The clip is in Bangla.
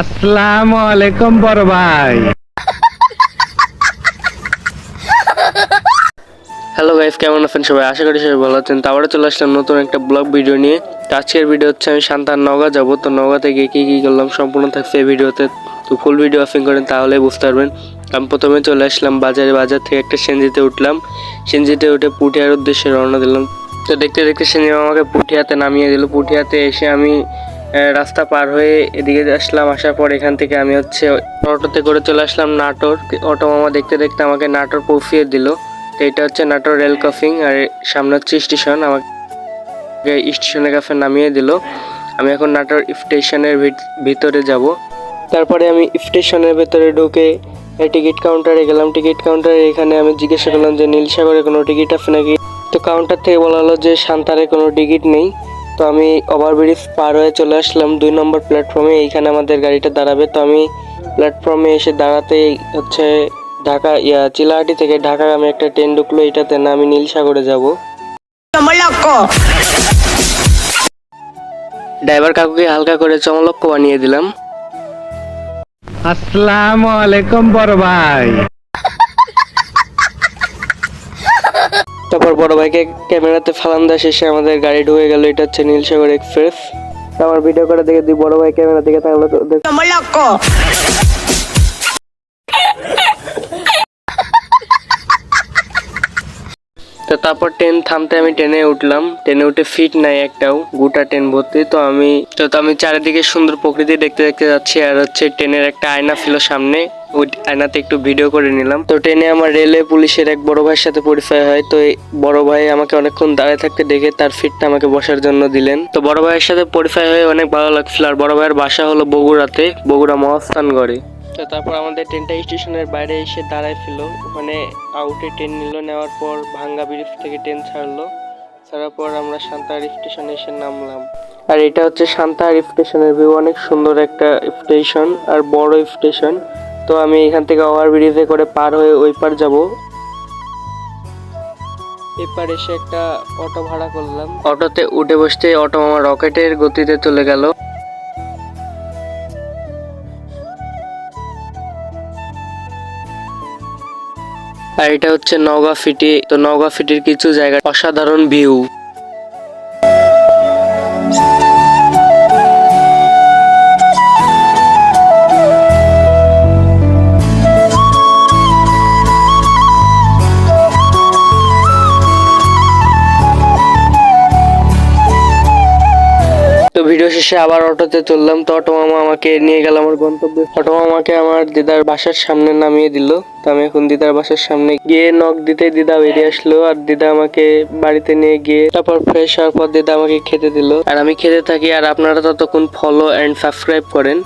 আসসালামু আলাইকুম বড় ভাই। হ্যালো গাইস কেমন আছেন সবাই? আশা করি সবাই ভালো আছেন। তো আবারও চলে আসলাম নতুন একটা ব্লগ ভিডিও নিয়ে। তো আজকের ভিডিও হচ্ছে আমি শান্তার নগা যাব। তো নগাতে থেকে কী কী করলাম সম্পূর্ণ থাকছে এই ভিডিওতে তো। ফুল ভিডিও অফিং করেন তাহলে বুঝতে পারবেন। আমি প্রথমে চলে আসলাম বাজারে। বাজার থেকে একটা সেনজিতে উঠলাম। সেনজিতে উঠে পুঠিয়ার উদ্দেশ্যে রওনা দিলাম। তো দেখতে দেখতে সেনজি আমাকে পুঠিয়াতে নামিয়ে দিল। পুঠিয়াতে এসে আমি রাস্তা পার হয়ে এদিকে আসলাম, আসার পর এখান থেকে আমি হচ্ছে অটোতে করে চলে আসলাম নাটোর। অটো মামা দেখতে দেখতে আমাকে নাটোর পৌঁছিয়ে দিল। তো এটা হচ্ছে নাটোর রেল ক্রসিং, আর সামনে হচ্ছে স্টেশন। আমাকে স্টেশনের কাছে নামিয়ে দিল। আমি এখন নাটোর স্টেশনের ভিত- ভিতরে যাব। তারপরে আমি স্টেশনের ভেতরে ঢুকে টিকিট কাউন্টারে গেলাম। টিকিট কাউন্টারে এখানে আমি জিজ্ঞাসা করলাম যে, নীলসাগরে কোনো টিকিট আছে নাকি? তো কাউন্টার থেকে বলা হলো যে, সান্তারে কোনো টিকিট নেই। তো আমি ওভারব্রিজ পার হয়ে চলে আসলাম দুই নম্বর প্ল্যাটফর্মে এইখানে আমাদের গাড়িটা দাঁড়াবে। তো আমি প্ল্যাটফর্মে এসে দাঁড়াতেই হচ্ছে ঢাকা ইয়া চিলাহাটি থেকে ঢাকা আমি একটা ট্রেন ঢুকলো। এটাতে না আমি নীলসাগরে যাব. ড্রাইভার কাকুকে হালকা করে চমলক্ষ বানিয়ে দিলাম। আসসালামু আলাইকুম বড় ভাই। তারপর বড় ভাইকে ক্যামেরাতে ফালান দেওয়া শেষে আমাদের গাড়ি ঢুকে গেল। এটা হচ্ছে নীলসাগর এক্সপ্রেস আমার ভিডিও করে দেখে দিই বড় ভাই ক্যামেরা দিকে তাহলে তো তারপর ট্রেন থামতে আমি ট্রেনে উঠলাম। ট্রেনে উঠে ফিট নাই একটাও, গোটা ট্রেন ভর্তি। তো আমি তো আমি চারিদিকে সুন্দর প্রকৃতি দেখতে দেখতে যাচ্ছি, আর হচ্ছে ট্রেনের একটা আয়না ছিল সামনে। ওই আয়নাতে একটু ভিডিও করে নিলাম। তো ট্রেনে আমার রেলে পুলিশের এক বড় ভাইয়ের সাথে পরিচয় হয়। তো বড় ভাই আমাকে অনেকক্ষণ দাঁড়িয়ে থাকতে দেখে তার ফিটটা আমাকে বসার জন্য দিলেন। তো বড় ভাইয়ের সাথে পরিচয় হয়ে অনেক ভালো লাগছিল। আর বড় ভাইয়ের বাসা হলো বগুড়াতে, বগুড়া মহাস্থান মহাস্থানগড়ে। তো তারপর আমাদের ট্রেনটা স্টেশনের বাইরে এসে দাঁড়ায় ছিল। ওখানে আউটে ট্রেন নিল, নেওয়ার পর ভাঙ্গা ব্রিজ থেকে ট্রেন ছাড়লো। ছাড়ার পর আমরা সান্তাহার স্টেশনে এসে নামলাম। আর এটা হচ্ছে সান্তাহার স্টেশনের ভিউ অনেক সুন্দর একটা স্টেশন আর বড় স্টেশন। তো আমি এখান থেকে ওভার ব্রিজে করে পার হয়ে ওই পার যাব। এপার এসে একটা অটো ভাড়া করলাম। অটোতে উঠে বসতে অটো আমার রকেটের গতিতে চলে গেল। আর এটা হচ্ছে নওগাঁ ফিটি। তো নওগাঁ ফিটির কিছু জায়গা অসাধারণ ভিউ তো ভিডিও শেষে আবার অটোতে চললাম তো অটো মামা আমাকে নিয়ে গেল আমার গন্তব্যে। অটো মামাকে আমার দিদার বাসার সামনে নামিয়ে দিল। তো আমি এখন দিদার বাসার সামনে গিয়ে নখ দিতে দিদা বেরিয়ে আসলো, আর দিদা আমাকে বাড়িতে নিয়ে গিয়ে তারপর ফ্রেশ হওয়ার পর দিদা আমাকে খেতে দিল। আর আমি খেতে থাকি, আর আপনারা ততক্ষণ ফলো অ্যান্ড সাবস্ক্রাইব করেন।